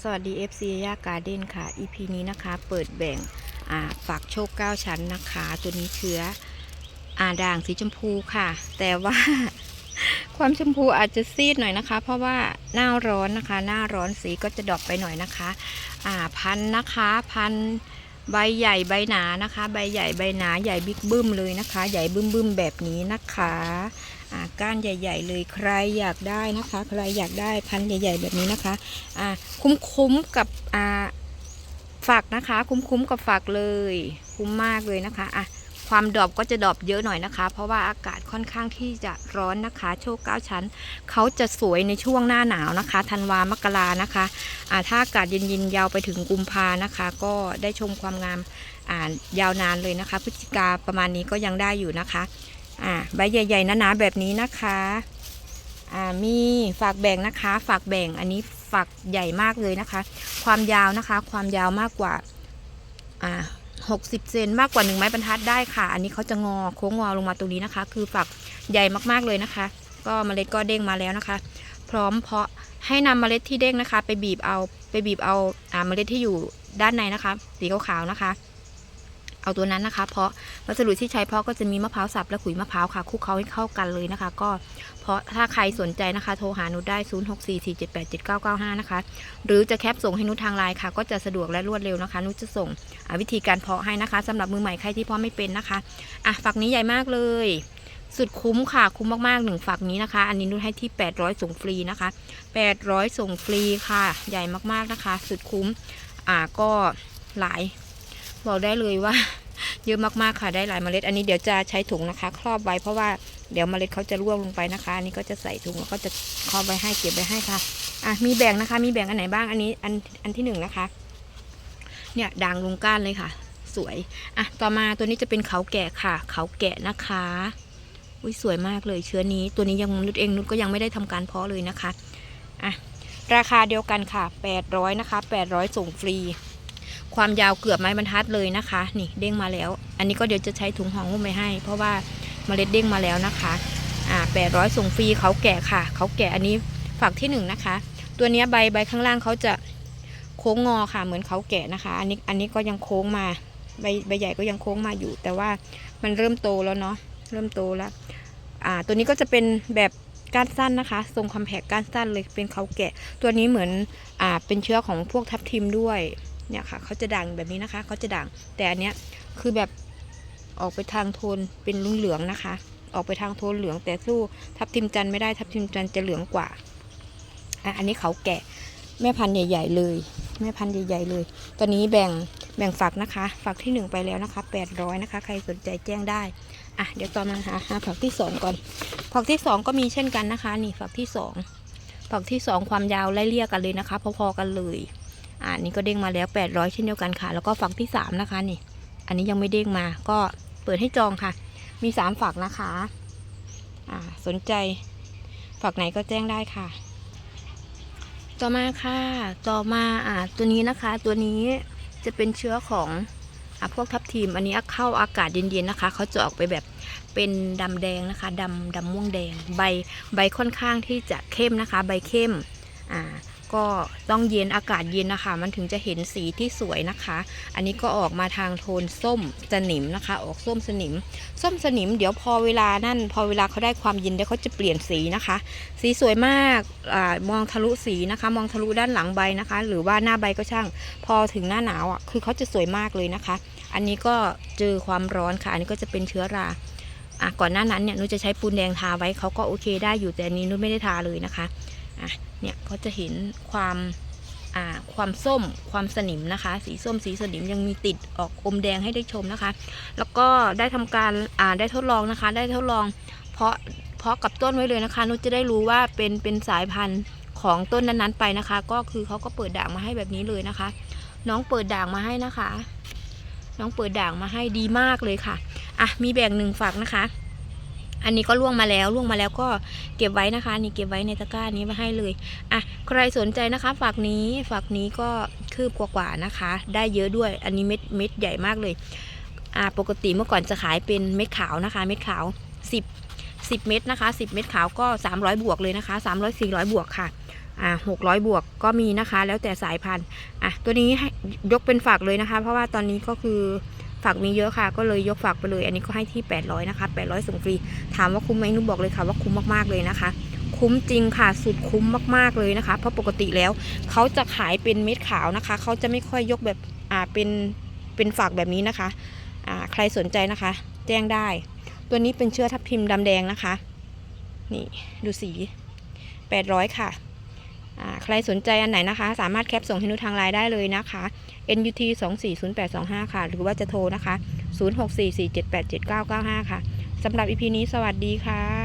สวัสดี FC ยาการ์เด้นค่ะ EP นี้นะคะเปิดแบ่งฝาฝักโชค9ชั้นนะคะ ตัวนี้เชื้ออาด่างสีชมพูค่ะ แต่ว่าความชมพูอาจจะซีดหน่อยนะคะ เพราะว่าหน้าร้อนนะคะ หน้าร้อนสีก็จะดรอปไปหน่อยนะคะ อ่าพันนะคะพัน ใบใหญ่ใบหนานะคะ ใบใหญ่ใบหนาใหญ่บิ๊กบึ้มเลยนะคะ ใหญ่บึ้มบึ้มแบบนี้นะคะก้านใหญ่ ๆ เลยใครอยากได้นะคะ ใครอยากได้พันธุ์ใหญ่ ๆ แบบนี้นะคะคุ้มคุ้มๆกับอ่าฝักนะคะ คุ้มๆกับฝักเลย คุ้มมากเลยนะคะอะ ความดอปก็จะดอปเยอะหน่อยนะคะ เพราะว่าอากาศค่อนข้างที่จะร้อนนะคะ โชคเก้าชั้น เขาจะสวยในช่วงหน้าหนาวนะคะธันวามกรานะคะอ่าถ้าอากาศเย็นๆยาวไปถึงกุมภานะคะ ก็ได้ชมความงามอ่ายาวนานเลยนะคะ พฤศจิกาประมาณนี้ก็ยังได้อยู่นะคะอ่าใบใหญ่ๆหนาๆแบบนี้นะคะอ่ามีฝากแบ่งนะคะ ฝากแบ่งอันนี้ฝักใหญ่มากเลยนะคะ ความยาวนะคะ ความยาวมากกว่าอ่า 60 เซนมากกว่าหนึ่งไม้บรรทัดได้ค่ะ อันนี้เขาจะงอโค้งงอลงมาตรงนี้นะคะ คือฝักใหญ่มากๆเลยนะคะ ก็เมล็ดก็เด้งมาแล้วนะคะ พร้อมเพาะให้นำเมล็ดที่เด้งนะคะ ไปบีบเอาไปบีบเอาอ่าเมล็ดที่อยู่ด้านในนะคะ สีขาวๆนะคะ เอาตัวนั้นนะคะ เพราะวัสดุที่ใช้เพาะก็จะมีมะพร้าวสับและขุยมะพร้าวค่ะคลุกเคล้าให้เข้ากันเลยนะคะ ก็เพราะถ้าใครสนใจนะคะ โทรหานุได้ 0644787995 นะคะ หรือจะแคปส่งให้นุทางไลน์ค่ะ ก็จะสะดวกและรวดเร็วนะคะ นุจะส่งวิธีการเพาะให้นะคะสำหรับมือใหม่ใครที่เพาะไม่เป็นนะคะอะฝักนี้ใหญ่มากเลยสุดคุ้มค่ะ คุ้มมากๆหนึ่งฝักนี้นะคะ อันนี้นุให้ที่ 800 ส่งฟรีนะคะ 800 ส่งฟรีค่ะ ใหญ่มากๆนะคะ สุดคุ้ม อ่าก็หลาย บอกได้เลยว่า เยอะมากๆค่ะได้หลายเมล็ด อันนี้เดี๋ยวจะใช้ถุงนะคะ ครอบไว้เพราะว่าเดี๋ยวเมล็ดเขาจะร่วงลงไปนะคะอันนี้ก็จะใส่ถุงแล้วก็จะครอบไว้ให้เก็บไว้ให้ค่ะอะมีแบ่งนะคะ มีแบ่งอันไหนบ้างอันนี้อันอันที่หนึ่งนะคะ เนี่ยด่างลงก้านเลยค่ะ สวยอะต่อมาตัวนี้จะเป็นเขาแกะค่ะ เขาแกะนะคะอุ้ยสวยมากเลยเชื้อนี้ ตัวนี้ยังนุชเองนุชก็ยังไม่ได้ทำการเพาะเลยนะคะอะราคาเดียวกันค่ะ 800นะคะ800ส่งฟรี ความยาวเกือบไม้บรรทัดเลยนะคะ นี่เด้งมาแล้ว อันนี้ก็เดี๋ยวจะใช้ถุงห่อหุ้มไปให้ เพราะว่าเมล็ดเด้งมาแล้วนะคะอ่า800ส่งฟรีเขาแกะค่ะ เขาแกะอันนี้ฝักที่หนึ่งนะคะ ตัวนี้ใบใบข้างล่างเขาจะโค้งงอค่ะ เหมือนเขาแกะนะคะ อันนี้อันนี้ก็ยังโค้งมาใบใบใหญ่ก็ยังโค้งมาอยู่ แต่ว่ามันเริ่มโตแล้วเนาะเริ่มโตแล้วอ่าตัวนี้ก็จะเป็นแบบก้านสั้นนะคะ ทรงคอมแพกก้านสั้นเลยเป็นเขาแกะ ตัวนี้เหมือนอ่าเป็นเชื้อของพวกทับทิมด้วย เนี่ยค่ะเขาจะด่างแบบนี้นะคะเขาจะด่าง แต่อันเนี้ยคือแบบออกไปทางโทนเป็นลุงเหลืองนะคะ ออกไปทางโทนเหลืองแต่สู้ทับทิมจันไม่ได้ทับทิมจันจะเหลืองกว่าอะอันนี้เขาแกะแม่พันธุ์ใหญ่ ๆ เลย แม่พันธุ์ใหญ่ ๆ เลย ตอนนี้แบ่งแบ่งฝักนะคะ ฝักที่หนึ่งไปแล้วนะคะ800นะคะ ใครสนใจแจ้งได้อะเดี๋ยวต่อมาหาหาฝักที่สองก่อน ฝักที่สองก็มีเช่นกันนะคะ นี่ฝักที่สองฝักที่สองความยาวไล่เลี่ยกันเลยนะคะ พอๆกันเลย อ่านี่ก็เด้งมาแล้ว 800 เช่นเดียวกันค่ะ แล้วก็ฝักที่สามนะคะนี่ อันนี้ยังไม่เด้งมา ก็เปิดให้จองค่ะ มีสามฝักนะคะ อ่า สนใจฝักไหนก็แจ้งได้ค่ะ ต่อมาค่ะ ต่อมาอ่าตัวนี้นะคะ ตัวนี้จะเป็นเชื้อของอ่าพวกทับทิมอันนี้เข้าอากาศเย็นๆนะคะ เขาจะออกไปแบบเป็นดำแดงนะคะดำดำม่วงแดง ใบใบค่อนข้างที่จะเข้มนะคะ ใบเข้ม อ่า ก็ต้องเย็นอากาศเย็นนะคะ มันถึงจะเห็นสีที่สวยนะคะ อันนี้ก็ออกมาทางโทนส้มสนิมนะคะ ออกส้มสนิม ส้มสนิม เดี๋ยวพอเวลานั่น พอเวลาเขาได้ความเย็นเดี๋ยวเขาจะเปลี่ยนสีนะคะ สีสวยมากอามองทะลุสีนะคะ มองทะลุด้านหลังใบนะคะ หรือว่าหน้าใบก็ช่าง พอถึงหน้าหนาวอะคือเขาจะสวยมากเลยนะคะ อันนี้ก็เจอความร้อนค่ะ อันนี้ก็จะเป็นเชื้อราอะก่อนหน้านั้นเนี่ยนุจะใช้ปูนแดงทาไว้เขาก็โอเคได้อยู่แต่อันนี้นุไม่ได้ทาเลยนะคะ อะเนี่ยก็จะเห็นความอ่าความส้มความสนิมนะคะ สีส้มสีสนิมยังมีติดออกอมแดงให้ได้ชมนะคะ แล้วก็ได้ทำการอ่าได้ทดลองนะคะ ได้ทดลองเพาะเพาะกับต้นไว้เลยนะคะนุชจะได้รู้ว่าเป็นเป็นสายพันธุ์ของต้นนั้นๆไปนะคะ ก็คือเขาก็เปิดด่างมาให้แบบนี้เลยนะคะ น้องเปิดด่างมาให้นะคะ น้องเปิดด่างมาให้ดีมากเลยค่ะอะมีแบ่งหนึ่งฝักนะคะ อันนี้ก็ล่วงมาแล้วล่วงมาแล้วก็เก็บไว้นะคะ นี่เก็บไว้ในตะกร้านี้มาให้เลยอะใครสนใจนะคะฝักนี้ฝักนี้ก็คืบกว่าๆนะคะ ได้เยอะด้วย อันนี้เม็ดเม็ดใหญ่มากเลยอ่าปกติเมื่อก่อนจะขายเป็นเม็ดขาวนะคะ เม็ดขาว 10 10 เม็ดนะคะ 10 เม็ดขาวก็ 300 บวกเลยนะคะ 300 400 บวกค่ะอ่า600 บวกก็มีนะคะ แล้วแต่สายพันธุ์อะตัวนี้ยกเป็นฝากเลยนะคะ เพราะว่าตอนนี้ก็คือ ฝากมีเยอะค่ะ ก็เลยยกฝากไปเลย อันนี้ก็ให้ที่ 800 นะคะ 800ส่งฟรี ถามว่าคุ้มไหมนุบอกเลยค่ะว่าคุ้มมากๆเลยนะคะ คุ้มจริงค่ะ สุดคุ้มมากๆเลยนะคะ เพราะปกติแล้วเขาจะขายเป็นเม็ดขาวนะคะ เขาจะไม่ค่อยยกแบบอ่าเป็นเป็นฝากแบบนี้นะคะอ่าใครสนใจนะคะ แจ้งได้ ตัวนี้เป็นเชื้อทับทิมดำแดงนะคะ นี่ดูสี 800 ค่ะอ่า ใครสนใจอันไหนนะคะ สามารถแคปส่งให้นุทางไลน์ได้เลยนะคะ NUT 240825 ค่ะ หรือว่าจะโทรนะคะ 0644787995 ค่ะสำหรับ EP นี้สวัสดีค่ะ